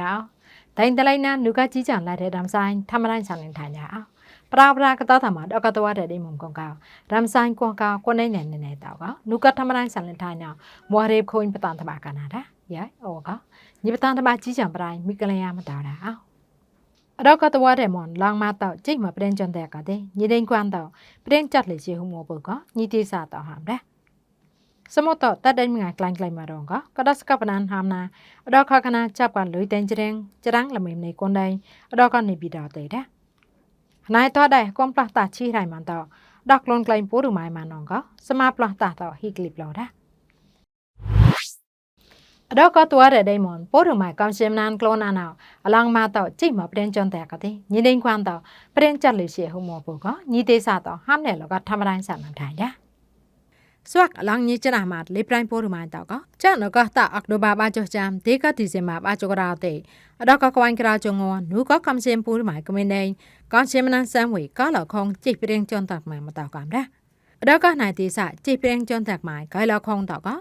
အောင်ဒိုင်တလိုက်နာနုကကြီးချန်လာတဲ့ဒမ်ဆိုင်ထမတိုင်းဆန်လင်ထိုင်ကြအောင်ပရာပရာကတော်သမာတော့ကတော်တဲ့ဒီမုံကောင်ကောင်ဒမ်ဆိုင်ကွန်ကာကိုနေနေနေတော့ကနုကထမတိုင်းဆန်လင်ထိုင်နော်မွာရေခွင်းပတန်တမကနာတာရဲဩကညီပတန်တမကြီးချန်ပရိုင်းမိကလယာမတော်တာအောင်အတော့ကတော်တဲ့မွန်လောင်မတော့ကြိတ်မပရင်ကြွန်တဲ့ကတဲ့ညီဒိန်ကွမ်တော့ပရင်ကြက်လေရှိဟုမောပုကညီတိစာတော့ဟမ်တဲ့ สมอต่อตัดได้มึงไงกลางไกลมาดองก็ก็ดัสกับนันหามนาดอกข้าคณะจับกันลุยเต็นเจริงจรังละเมมในคนใดดอกก็ในบิดาเตยได้นายต่อได้ความปลาตาชี้ไรมันต่อดอกลนไกลปูดูไม้มานองก็สมาปลาตาต่อฮิกลิบเราได้ดอกก็ตัวเดดมอนปูดูไม้กำเชมนานโกลนานาวลังมาต่อจิ้มมาเปลี่ยนจนแต่ก็ทีนี่เด้งความต่อเปลี่ยนจัดหรือเสียหัวหมอปูก็นี่เตะสาต่อห้ามเนี่ยเราก็ทำอะไรสามทางได้ วักลังนี้จะนามาเลปรายโพรุมานตอก็จะนก็ตาอักดบาบาจจามเดกติเซมาบาจกราเตอดอกก็กวนกราจงอนูก็คำเซมปูรุมายกมินเองก่อนเซมนันซัมวีก็หลอกคงจิเรียงจนตักมามาตอกามดะอดอกก็นายติสะจิเรียงจนตักมายก็หลอกคงตอก็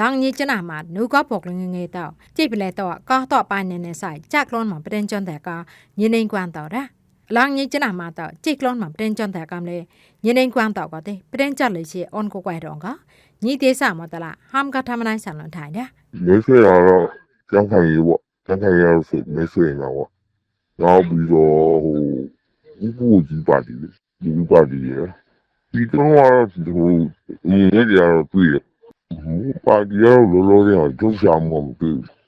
ลังนี้จะนามานูก็ปกลงเงยต่อจิเปเลตอก็ต่อไปในในสายจากลอนมาเปรียงจนแต่ก็ยินเองกวนต่อได้ အလောင်းညကျနာမတော့ကြိတ်ကလုံးမှာပတင်းကျွမ်းတဲ့ကံလေညနေကွမ်းတော့ကတဲ့ပတင်းချက်လေရှိ on ကိုကွဲတော့ကညီသေးစာမတလားဟမ်ကထမနိုင်ဆန်လွန်ထိုင်တယ်မေးစရာတော့ကျန်းခိုင်ရေပေါ့ကျန်းခိုင်ရေဆိုမေးစရင်တော့နောက်ပြီးတော့ဟိုဥပ္ပကြီးပါတီလေဒီဥပ္ပကြီးရယ်ဒီတော့ကတော့ဒီဟိုညီလေးတွေကတော့တွေ့တယ်ဟိုပါတီရောလောလောဆယ်တော့ဒုစရာမှမတွေ့ဘူး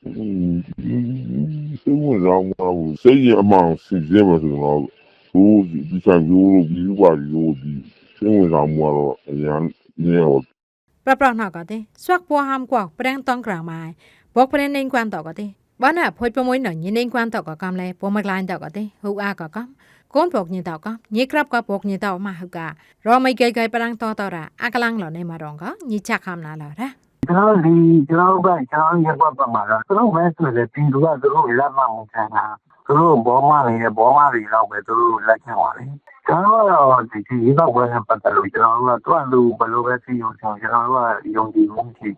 တ်ပွားဟမ်ကွာပရန်တောင်းကရာမိုင်ဘောပရန်နေကွမ်တော့ကတဲ့ဘာနာဖွေပမွေးနော်ညနေကွမ်တော့ကကမ်လဲပေါ်မကလိုင်းတော့ကတဲ့ဟူအားကကမ်ကွန်ပေါကညတော့ကညေကရပ်ကပေါကညတော့မဟုတ်ကရောမိကေကေပရန်တော့တော့ရာအကလန်းလောနေမှာတော့ကညချခမ်နာလာတဲ့ ကျွန်တော်ဒီကျွန်တော်ကကျွန်တော်ရက်ကွက်ပတ်မှာတော့သူတို့ပဲဆိုလေတင်သူကသူတို့လက်မမခံတာသူတို့ဘောမနေတယ်ဘောမတွေတော့ပဲသူတို့လက်ခံပါလေကျွန်တော်ကတော့ဒီဒီရက်ကွက်နဲ့ပတ်သက်လို့ကျွန်တော်တို့ကသူ့အလူဘယ်လိုပဲသိအောင်ကျွန်တော်တို့ကယုံကြည်မှုရှိ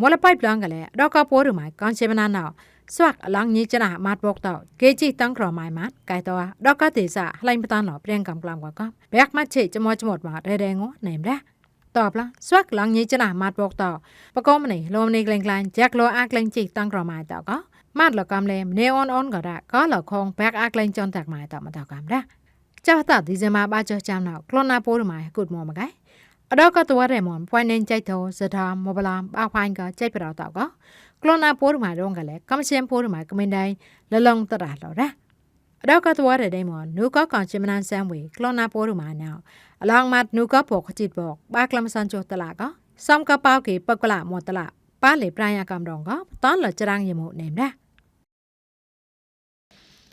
မောလပိုက်ပလန်ကလေးတော့ကပိုးရမိုင်ကန်ချေမနာနောက်ဆွတ်အလောင်းညချနာမတ်ဘောက်တော့ကေချီတန်းကရမိုင်မတ်ကဲတော့တော့ကတိစာလှိုင်းပတန်းတော့ပြန်ကမ်ကလမ်ကကဘက်မတ်ချေချမောချမော့မှာရဲရဲငောနိုင်တယ် ตอบละสวักหลังนี้จะนามาดบอกต่อปะกอมนี่ลมนี่กลางๆแจ็คโลอากลางจิกตั้งกรอมาต่อก็มาดละกำเลมเนออนออนก็ได้ก็ละคงแบกอากลางจนแตกมาต่อมาต่อกำได้เจ้าตัดดิเซมาบาเจอจามนาวคลอนาโปรมากุดมอมาไกအတော့ကတော်ရဲမွန်ပွိုင်းနေကြိုက်တော့စတာမဘလာဘာဖိုင်းကကြိုက်ပြတော့တော့ကကလောနာပိုးမှာတော့ကလည်းကမရှင်ပိုးမှာကမင်းတိုင်းလလုံတရလော်ရအတော့ကတော်ရဲဒိမွန်နုကကောင်ချင်မနန်ဆမ်ဝေကလောနာပိုးမှာနောက် ឡងម៉ាត់នូក៏ពកជីតបកបាក្លំសានចុះតឡាក៏សំកប៉ៅគេបកឡាមតឡាប៉ាលេប្រាយកម្មរងក៏តនលចរាងយមោនេមណា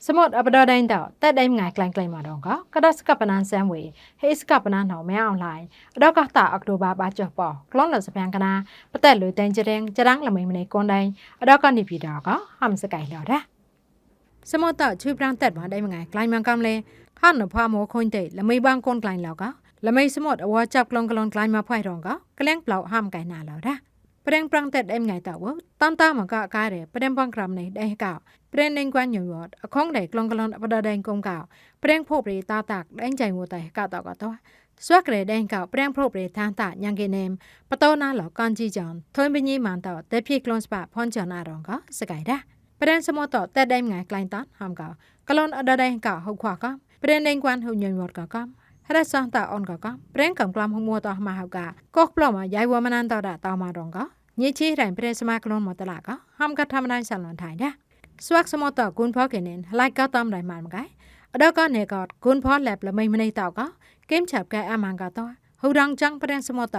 សមុទ្រអបដដៃតតែដៃងាយក្លែងក្លែងមករងក៏កដស្កបណានសាមវីហេស្កបណានហៅមែអនឡាញដកកតាអកតូបាបាចុះប៉ក្លងលសភាំងកណាបតែលុយតែងចរៀងចរាងលមីមនេកូនដៃដកកនិពីដកក៏ហំសកៃលរ៉ាសមុទ្រជួយប្រាំងតែដៃងាយក្លែងមកកំលេខាននផមោខុញទេលមីបងកូនក្លែងលកក៏ ละไม่สมดอวจับกลองกลอนกลายมาพ่ายรองก็แกล้งเปล่าห้ามไก่นาแล้วนะประเด็นปรังเต็ดเอ็มไงแต่ว่าตอนตามันก็กลายเลยประเด็นปังกรำในได้กล่าวประเด็นเด้งกวนอยู่วอดของไหนกลองกลอนประเด็นกลมเก่าประเด็นพบเรตาตากแดงใจงูแต่เก่าต่อก็ตัวสวักเรแดงเก่าเปรียงพรบเรทางตายังเกเนมประตูนาหลอกันจีจอนทนเป็นยี่มันต่อแต่พี่กลอนสปะพอนจอนอารองก็สกายได้ประเด็นสมอต่อแต่ได้ไงไกลตันหามก่ากลอนอดาแดงเก่าหกขวาก็ประเด็นแดงกวนหุ่นยนต์วอดก่าก็ រះសងតអនក៏ក៏ប្រេងកំក្លាមហមួតអស់មកហៅកាកោះប្លមយាយវមណានតរតមករងក៏ញីជីរៃប្រេសមាក្លូនមកតឡាក៏ហំកថាមណៃសាលនថៃដែរស្វាក់សមតគុណផកេនេនឡៃក៏តំរៃម៉ានមកឯអដកនេកតគុណផលែបល្មីម្នៃតក៏គឹមឆាប់កែអាម៉ាងក៏តហូរងចង់ប្រេងសមត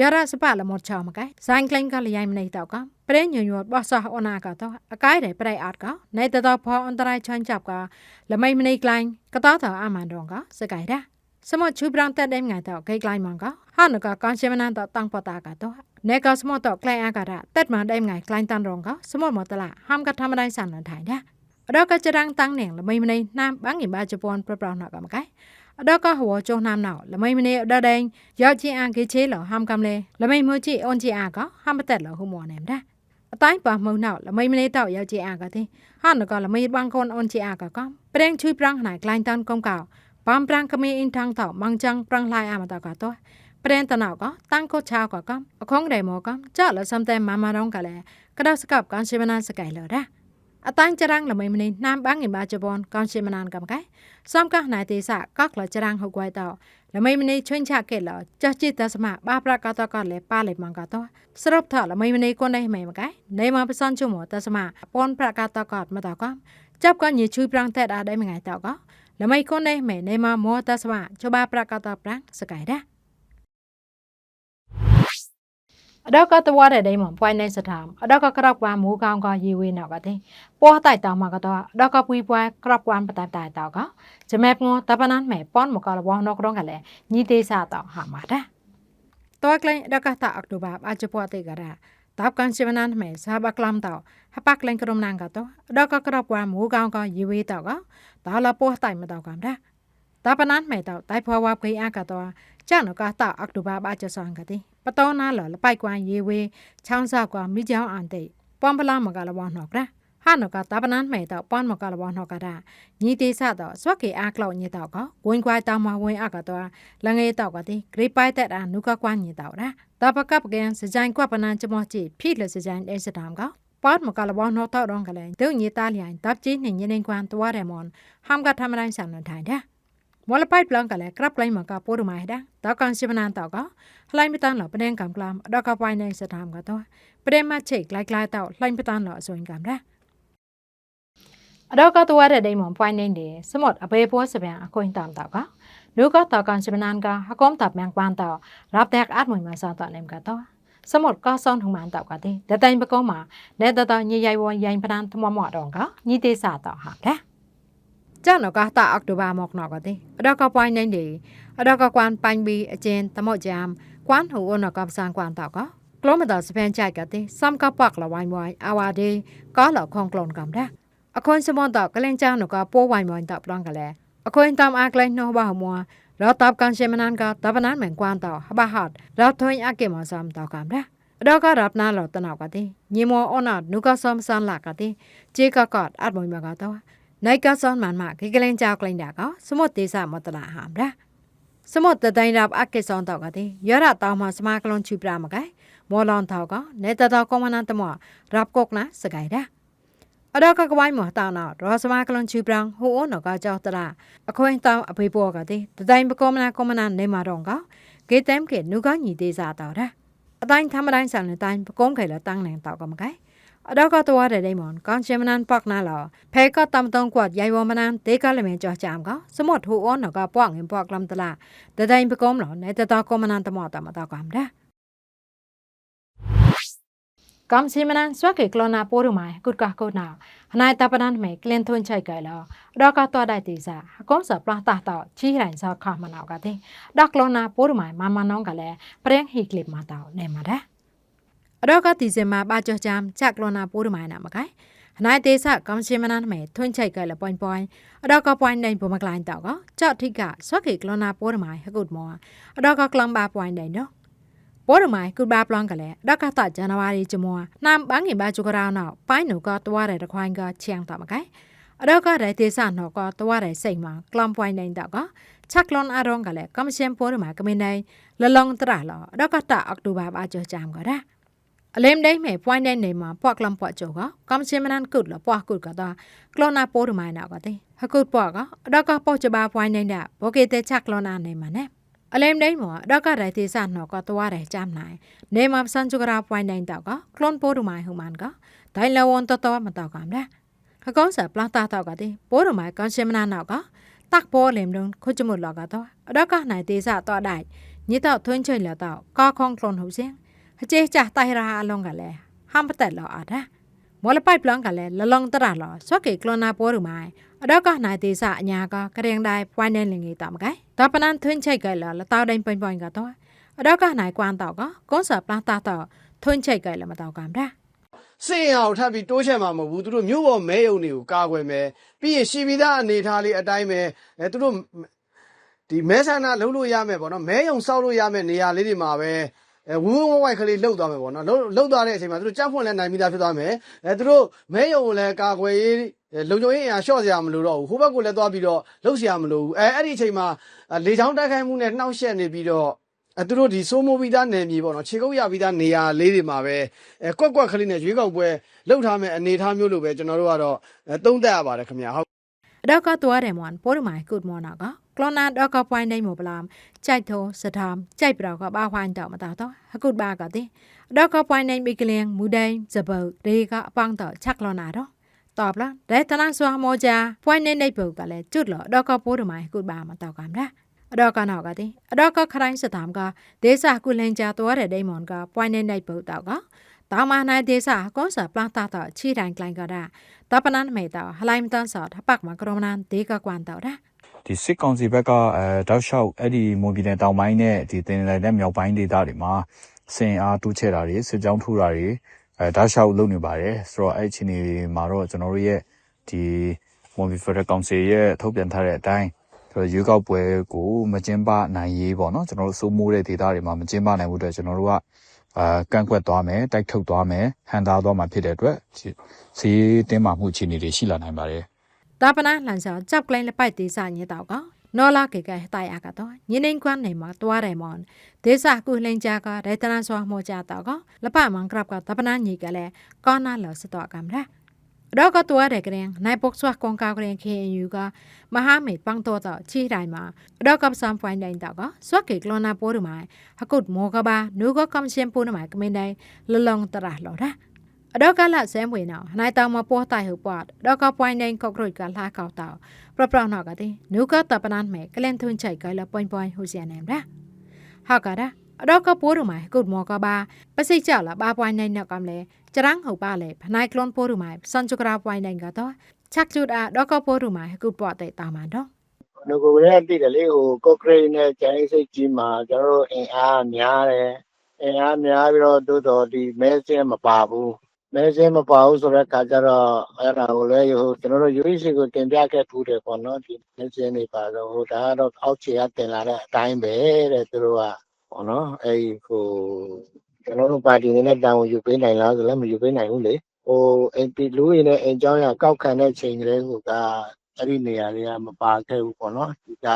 យារ៉ាសប៉លមតឆោមកឯសាញ់ក្លែងក៏លយាយម្នៃតក៏ប្រេងញញួតបោះសោះអូនណាក៏តអកាយរៃប្រៃអត់ក៏នៃតតផអន្តរាយឆាញ់ចាប់ក៏ល្មីម្នៃក្លែងក៏តតអាម៉ានរងក៏សកៃដែរ สมอชูบรังแต่เด้งไงต่อไกลๆมังก็ฮันก็กอนเชมนันต่อตั้งปตากะตัวเนก็สมอต่อไกลอากาศเต็ดมาเด้งไงไกลตันรองก็สมอหมดตละห้ามกระทำอะไรสั่นหลันถ่ายเนี่ยเราก็จะรังตั้งเหน่งละไม่มันในน้ำบังหิบาจปอนประปรองหนักกับมันไกដកហួចុះណាមណៅល្មៃម្នេះដដែងយកជីអាគេជេលហាំកំលេល្មៃមើជីអូនជីអាកហាំបតេតលហូមណែមដាអតៃប៉ះមើណៅល្មៃម្នេះតយកជីអាកទេហានក៏ល្មៃបងកូនអូនជីអាកកំប្រេងជួយប្រងណៃក្លាញ់តានកុំកោ ปามปรางกมีอินทังเต่ามังจังปรางลายอามาตากาตัวประเด็นตนาก็ตั้งโคชาวก็ก็คงได้หมอก็เจ้าละซ้ำแต่มามาร้องกันและก็ได้สกับการเชมนานสกายเลยนะอตั้งจรังละไม่มีน้ำบ้างอินบาจบอนการเชมนานกับไก่ซ้อมก็นายตีสะก็กละจรังหกไวเต่าละไม่มีช่วยชาเกตเหรจะจิตตสมะบาประกาตกอนเลยป้าเลยมังกาตัวสรุปเถอะละไม่มีคนใดใหมมาไก่ในมาไปซ่อนชั่วโมงตสมะปนประกาตกอดมาต่อก็จับก็ยืดช่วยปรางแต่ได้ไม่ไงเต่าก็ លមៃកូនណេមេណេម៉ាម៉ូតាសវ៉ាចបាប្រកតប្រាំងសកៃដាអដកតវ៉ារដេមពួយណេសថាមអដកក្របក្វាមូកងកយីវីណកទេពោះតៃតមកតដកពួយពួយក្របក្វាមបតៃតៃតកចមែបងតបណានមេប៉ុនមកលវងនករងកលែញីទេសាតហមតាតើក្លែងដកតអកតូបាបអាចពោះតេការ៉ា ကတော့အတော့ကပွီပွိုင်းကရောက်ကွာပတိုင်တိုင်တော့ကဂျမဲငေါတပနန်မဲပွန်မကလဘောနောက်ကတော့ကလည်းညီသေးစားတော့ဟာမှာတာတော့ကလိုင်းအတော့ကတာအောက်တိုဘာအချပွားတဲ့ကရာတောက်ကန်စီမနန်မဲစာဘကလမ်တော့ဟပကလင်ကရုံနန်ကတော့အတော့ကကရောက်ကွာမူကောင်းကရေဝေးတော့ကဒါလာပေါ်တိုင်မတော့ကမ်ဒါတပနန်မဲတော့တိုင်ဖွာဝါခေအကတော့ကြာနကတာအောက်တိုဘာအချဆောင်ကတဲ့ပတော်နာလလပိုက်ကွမ်ရေဝေးချောင်းဆောက်ကမိကြောင်းအန်တဲ့ပွန်ပလာမကလဘောနော်ကရာ ဟာနကတပနန်မဲတော့ပွန်မကလဘောနော်ကရာညီတေဆတော့စွက်ကေအားကလောက်ညတော့ကဝင်ကွိုင်တောင်မဝင်အကတော့လငယ်တော့ကတဲ့ဂရိပိုက်တဲ့အာနုကကွမ်ညတော့ရာတပကပ်ကန်စကြိုင်ကွပနန်ချမောချီဖိလစကြိုင်အဲစတမ်ကပတ်မကလဘောနော်တော့တော့ကလည်းဒုညတာလျင်တပ်ကြီးနေညနေကွမ်တွားရမွန်ဟမ်ကထမတိုင်းဆန်နထိုင်တဲ့ဝလပိုက်ပလန်ကလည်းကရပ်လိုင်းမကပိုးရမိုင်ဒါတောက်ကန်ရှိမနန်တော့ကလှိုင်းမတန်းတော့ပဒင်ကံကလမ်အတော့ကပိုင်နေစတမ်ကတော့ပဒင်မချိတ်လိုက်လိုက်တော့လှိုင်းပတန်းတော့အစွင်ကံဒါ အတော့ကတော့တဲ့ဒိမွန်ပွိုင်းနေတယ်စမတ်အဘေပေါ်စပြန်အကွင်းတမ်တော့ကလူကတော့ကန်ရှိမနန်ကဟကုမ်တပ်မြန်ကွမ်တော့ရပ်တက်အတ်မွင်မဆာတော့နေကတော့สมดก็ซ่อนหุมันตอกกะติแต่တိုင်ပကောမှာနေတတညရိုင်ဝရိုင်ပဒန်တမမော့တော့ကညီတေစာတော့ဟာတဲ့ကြောက်တော့ကတာအောက်တိုဘာမော့နော်ကတိအတော့ကပွိုင်းနေတယ်အတော့ကကွမ်ပိုင်ဘီအကျင်းတမော့ဂျမ်ကွမ်ဟူအနကပစန်ကွမ်တော့ကကလောမတာစပန်ချိုက်ကတိစမ်ကပတ်လဝိုင်းဝိုင်းအဝါဒီကာလခေါင်ကလွန်ကမ်တဲ့ အခွန်စမန်တော့ကလင်ချာနကပိုးဝိုင်းဝိုင်းတော့ပလန်ကလေးအခွန်တမ်အကလိုင်းနော်ဘာမွာเราตอบกันเชมนันก็ตอบนั้นเหมือนกวนต่อฮบาฮัดเราทนอาเกมอซอมต่อกันได้เราก็รับนาเราตนอกติညီမောအနတ်နုကဆမ်ဆန်လာကတိဂျေကကတ်အတ်မွိမကတော့နိုင်ကဆန်မန်မခေကလင်ကြောက်ကလင်တာကစမတ်တေစာမတလာဟမ်ဒါစမတ်တတိုင်းရပ်အကေဆောင်တော့ကတိရရတောင်းမစမကလွန်ချူပရာမကဲမောလွန်ထောက်ကနေတတော်ကောမနန်တမရပ်ကောက်နာစကိုင်ဒါ အတော့ကကဝိုင်းမတောင်းတော့ရောစမကလွန်ချူပရန်ဟိုအနကကြောက်တရာအခွင့်တောင်းအဖေပေါ်ကတိတတိုင်းပကောမနာကောမနန်နေမာတော့ကဂေတမ်ကေနုကညီသေးစာတော့ဒါအတိုင်းသမတိုင်းဆန်တဲ့တိုင်းပကုံးခဲလာတန်းနေတော့ကမကဲအတော့ကတော့တဲ့ဒိမွန်ကန်ချမနန်ပတ်နာလောဖဲကတမ်တုံကွတ်ရိုင်ဝမနန်တေကလမေကြောချမ်ကစမတ်ဟိုအနကပွားငင်ပွားကလမ်တလာတတိုင်းပကုံးလောနေတတော်ကောမနန်တမောတမတော့ကမ်ဒါကမ်စီမနန်ဆွကေကလနာပိုရမိုင်ကုတ် កំស៊ីមណានស្វាកេក្លណាពូរុម៉ៃគុតកោះកោណៅណៃតាបណានមេក្លិនធុនឆៃកែឡោដកកតដៃទីសាកុំសប្រះតះតជីរៃសខមណៅកាទេដកក្លណាពូរុម៉ៃម៉ាម៉ាណងកលែប្រេងហ៊ីក្លីបម៉ាតៅណែម៉ារ៉ាដកកទីសេម៉ាបាចោះចាមចាក់ក្លណាពូរុម៉ៃណាមកែណៃទេសាកំស៊ីមណានមេធុនឆៃកែលប៉ុញប៉ុញដកកប៉ុញដៃពូមកក្លាញ់តកចោះធីកស្វាកេក្លណាពូរុម៉ៃហគុតម៉ោដកកក្លំបាប៉ុញដៃណោ ပေါ်ရမိုင်ကုဘာပလန်ကလည်းဒကတာဇန်နဝါရီကျမောနမ်ဘန်းငင်ဘာဂျူကရာနောက်ပိုင်းနုကတွားတဲ့တခွိုင်းကချီယံတမကိုင်အတော့ကရဲတေဆာနော်ကတွားတဲ့စိတ်မှာကလမ်ပွိုင်းနိုင်တော့ကချက်လွန်အရောင်းကလည်းကမရှင်ပေါ်ရမိုင်ကမင်းနိုင်လလောင်တရလောအတော့ကတာအောက်တိုဘာဘာကြောချမ်ကရာအလင်းဒိမဲပွိုင်းတဲ့နေမှာပွားကလမ်ပွားကြောကကမရှင်မနန်ကုတ်လပွားကုတ်ကတော့ကလောနာပေါ်ရမိုင်နောက်ကတဲ့ဟကုတ်ပွားကအတော့ကပေါချဘာပွိုင်းနေတဲ့ဘောကေတဲ့ချက်လောနာနေမှာနဲ့ အလမ်ဒိမောဒကရိုင်တေဆာနောကတွားရဲကြမ်းနိုင်နေမစန်ချူကရာပွိုင်းနိုင်တော့ကကလွန်ပိုရမိုင်ဟူမန်ကဒိုင်လဝန်တတော်မတော့ကမ်လားခကောင်းစပလာတာတော့ကတဲ့ပိုရမိုင်ကန်ရှမနာနောက်ကตักပေါ်လင်လုံးခုချမလောကတော့အဒကနိုင်တေဆာတော့ဒိုင်ညစ်တော့ထွင်းချွိလတော့ကာခေါင်ကလွန်ဟုတ်စင်အကျေချတိုင်ရာအလုံးကလည်းဟမ်ပတက်လောအားဒါမော်လပိုက်ပလန်ကလည်းလလောင်တရလောစော့ကေကလနာပေါ်ရမိုင် အတော့ကနိုင်သေးစအညာကကရင်တိုင်းပွိုင်းနေလင်ကြီးတမကဲတပနန်ထွင်းချိတ်ကလာလတောက်တိုင်းပွိုင်းပွိုင်းကတော့အတော့ကနိုင်ကွမ်တော့ကကွန်ဆာပလာတာတော့ထွင်းချိတ်ကလည်းမတော့ကမ်ဒါစင်အောင်ထပ်ပြီးတိုးချက်မှာမဟုတ်ဘူးသူတို့မြို့ပေါ်မဲယုံတွေကိုကာကွယ်မယ်ပြီးရင်ရှီဗီသားအနေထားလေးအတိုင်းပဲအဲသူတို့ဒီမဲဆန္ဒလုံးလို့ရမယ်ပေါ့နော်မဲယုံစောက်လို့ရမယ်နေရာလေးတွေမှာပဲအဲဝူးဝူးဝိုက်ကလေးလှုပ်သွားမယ်ပေါ့နော်လှုပ်လှုပ်သွားတဲ့အချိန်မှာသူတို့ကြက်ဖွင့်လဲနိုင်ပြီးသားဖြစ်သွားမယ်အဲသူတို့မဲယုံကိုလည်းကာကွယ်ရေးအဲ လုံခြုံရေးအရာရှော့စရာမလိုတော့ဘူးဟိုဘက်ကိုလည်းသွားပြီးတော့လှုပ်စရာမလိုဘူးအဲအဲ့ဒီအချိန်မှာအဲလေချောင်းတိုက်ခိုက်မှုနဲ့နှောက်ယှက်နေပြီးတော့အဲသူတို့ဒီစိုးမိုးပြီးသားနယ်မြေပေါ့နော်ခြေကုပ်ရပြီးသားနေရာလေးတွေမှာပဲအဲကွက်ကွက်ကလေးနဲ့ရွေးကောက်ပွဲလှုပ်ထားမဲ့အနေအထားမျိုးလိုပဲကျွန်တော်တို့ကတော့အဲသုံးသပ်ရပါတယ်ခင်ဗျာဟုတ်အတော့ကသွားတယ်မွန်ပိုရမိုင်ကုတ်မောနာကကလောနာတော့ကပွိုင်းနိုင်မပလမ်ကြိုက်သောစထမ်ကြိုက်ပြောကဘာဝိုင်းတော့မတော်တော့ဟကုတ်ဘာကတဲ့အတော့ကပွိုင်းနိုင်မိကလင်းမူဒိုင်းဇဘုတ်ရေကအပန်းတော့ချက်လောနာတော့ ตอบละได้ตนาสวาโมจาပွိုင်းနေနေပုတ်ကလည်းจุดလောတော့ကပိုးရမိုင်ကုတ်ဘာမတော့ကမ်လားအတော့ကနောက်ကတဲ့အတော့ကခရိုင်းစတမ်ကဒေစာကုလင်ကြသွားတဲ့ဒိမွန်ကပွိုင်းနေနေပုတ်တော့ကတောင်မနိုင်ဒေစာကောစာပလန်တာတော့ချီတိုင်းကလိုင်းကတာတပနန်မေတာဟလိုက်မတန်ဆော့ထပတ်မကရမနန်ဒေကကွမ်တော့တာ ဒီစစ်ကောင်စီဘက်ကအဲတောက်လျှောက်အဲ့ဒီမွန်ပြည်နယ်တောင်ပိုင်းနဲ့ဒီတင်နယ်နဲ့မြောက်ပိုင်းဒေသတွေမှာစင်အားတိုးချဲ့တာတွေစစ်ကြောင်းထိုးတာတွေ အဲဒါရှောက်လုပ်နေပါတယ်ဆိုတော့အဲ့ဒီအခြေအနေမှာတော့ကျွန်တော်တို့ရဲ့ဒီ Monvi Federal Council ရဲ့ထုတ်ပြန်ထားတဲ့အတိုင်းဆိုတော့ရွေးကောက်ပွဲကိုမကျင်းပနိုင်ရေးပေါ့နော်ကျွန်တော်တို့စိုးမိုးတဲ့ဒေသတွေမှာမကျင်းပနိုင်မှုအတွက်ကျွန်တော်တို့ကအာကန့်ကွက်သွားမယ်တိုက်ထုတ်သွားမယ်ဟန်တာသွားမှာဖြစ်တဲ့အတွက်စီးတင်းမာမှုအခြေအနေတွေရှိလာနိုင်ပါတယ်တာပနာလန်ဆောင်ကြောက်ကလိုင်းလက်ပိုက်ဒေသညေတောက်က နော်လာကေကဲတိုင်အကတော့ညင်းနေကွမ်းနေမှာတွားတယ်မွန်ဒေစာကုလင်ကြကဒေတနာဆွာမောကြတော့ကလပမန်ကရပ်ကတပနာညီကလည်းကောနာလောစတော့ကမ်ရာတော့ကတွားတယ်ကရင်နိုင်ပုတ်ဆွာကွန်ကာကရင်ခေယူကမဟာမေပန်းတော့တော့ချီတိုင်းမှာတော့ကပ်ဆမ်ပွိုင်းတိုင်းတော့ကဆွာကေကလနာပိုးရမိုင်ဟကုတ်မောကဘာနုကကမ်ရှင်ပိုးနမိုင်ကမင်းတိုင်းလလုံတရလော်ရာ အတော့ကလဆဲမွေနော်ဟနိုင်တောင်မပေါ်တိုင်ဟုတ်ပွားတော့ကပွိုင်းနိုင်ကော့ကရိုတ်ကလာကောက်တော့ပရပရနော်ကတဲ့နုကတပနန်မဲကလန်ထွန်းချိုက်ကလပွိုင်းပွိုင်းဟိုစီယနမ်ရာဟာကဒါအတော့ကပိုးရမိုင်ကုတ်မောကဘာပစိတ်ကြလာဘာပွိုင်းနိုင်နော်ကမလဲကြရန်းဟုတ်ပါလေဖနိုင်ကလွန်ပိုးရမိုင်စန်ချကရာပွိုင်းနိုင်ကတော့ချက်ချူဒါတော့ကပိုးရမိုင်ကုတ်ပွားတဲ့တာမန်တော့ငကိုကလေးကတည်တယ်လေဟိုကော့ကရိတ်နဲ့ကျိုင်းစိတ်ကြီးမှာကျွန်တော်တို့အင်အားများတယ်အင်အားများပြီးတော့တိုးတော်ဒီမဲစင်းမပါဘူး မဲစင်းမပါဘူးဆိုတော့ခါကျတော့အဲ့ဒါကိုလည်းဟိုကျွန်တော်တို့ UEC ကိုတင်ပြခဲ့ထူးတယ်ပေါ့နော်ဒီမဲစင်းတွေပါတော့ဟိုဒါကတော့အောက်ခြေကတင်လာတဲ့အတိုင်းပဲတဲ့သူတို့ကပေါ့နော်အဲ့ဒီဟိုကျွန်တော်တို့ပါတီနေနဲ့တောင်းယူပေးနိုင်လားဆိုလည်းမယူပေးနိုင်ဘူးလေဟို MP လူရင်းနဲ့အင်ကြောင်းရကောက်ခံတဲ့ချိန်ကလေးကအဲ့ဒီနေရာတွေကမပါခဲ့ဘူးပေါ့နော်ဒီက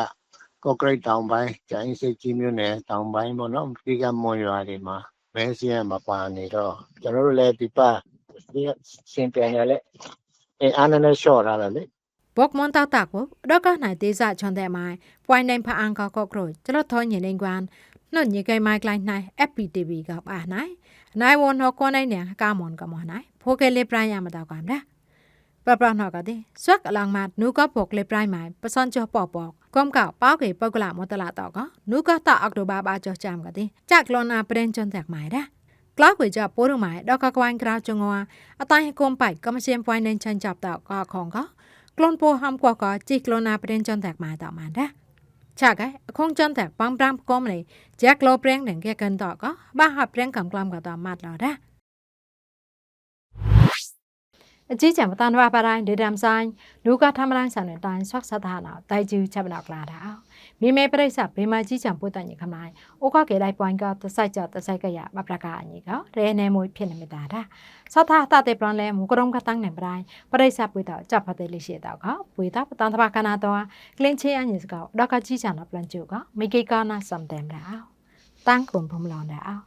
ကော့ဂရိတ်တောင်ပိုင်းကျိုင်းစိတ်ကြီးမြို့နယ်တောင်ပိုင်းပေါ့နော်ဒီကမွန်ရွာတွေမှာ မဲစီရမပါနေတော့ကျွန်တော်တို့လည်းဒီပါဒီစင်ပြန်ရလဲအဲအားနည်းနဲ့ရှော့ထားတယ်လေ บอกมอนตาตากบ่ดอกก็ไหนเตซ่าชอนแต่ไม้ปวยในพะอังก็ก็กรจลอทอညနေกวนနှုတ်ညိကဲမိုက်ကလိုင်းနိုင် FPTV ကပါနိုင်နိုင်ဝန်ဟောကွန်နိုင်နေကာမွန်ကမနိုင်ဖိုကဲလေပရိုင်ရမတော့ကမ်ဒါပပနောကတဲ့ဆွက်အလောင်မတ်နုကပေါကလေပရိုင်မိုင်ပစန်ချောပေါပေါကွမ်ကပေါ ปะปะหนอกะดิสวกลองมานูก็ปกเลยปลายหมายปะซอนจอปอปอกกอมกะป้าเกปกละมอตละตอกะนูก็ตออักโดบาบาจอจามกะดิจักลอนาเปรนจนแตกหมายดะกล้าคุยจับปูรุหมายดอกกะกวางกราวจงัวอตายให้กมไปก็มาเชียมปอยเนนชันจับตอกะของก็กลอนปูหำกว่ากอจิกลอนาเปรนจนแตกหมายตอมาดะឆាកែខងចន់តែបំប្រាំកុំនេះជាក្លោប្រេងនឹងគេកិនតកបាហាប្រេងកំក្លាំក៏តមាត់ឡរ៉ា အကြီးကျယ်မတန်ဘာပါတိုင်းဒေဒမ်ဆိုင်လူကထမလိုင်းဆန်တဲ့တိုင်းဆွတ်ဆတ်တာနာတိုင်ကျူချက်မလောက်လာတာမိမေပရိစ္ဆဘေမကြီးချံပွတ်တန်ညခမိုင်းအိုကကေလိုက်ပွိုင်းကတဆိုင်ကြတဆိုင်ကရမပရကအညီကရဲနေမွေဖြစ်နေမတာတာစသတာတေပလန်လဲမူကရုံကတန်းနေပတိုင်းပရိစ္ဆပွေတော့ကြဖတဲ့လိရှိတော့ကပွေတော့ပတန်တဘာကနာတော့ကလင်းချေအညီစကောဒေါကကြီးချံတော့ပလန်ကျူကမိကေကာနာစမ်တယ်မလားတန်းကွန်ဖုံလောင်းတဲ့အောင်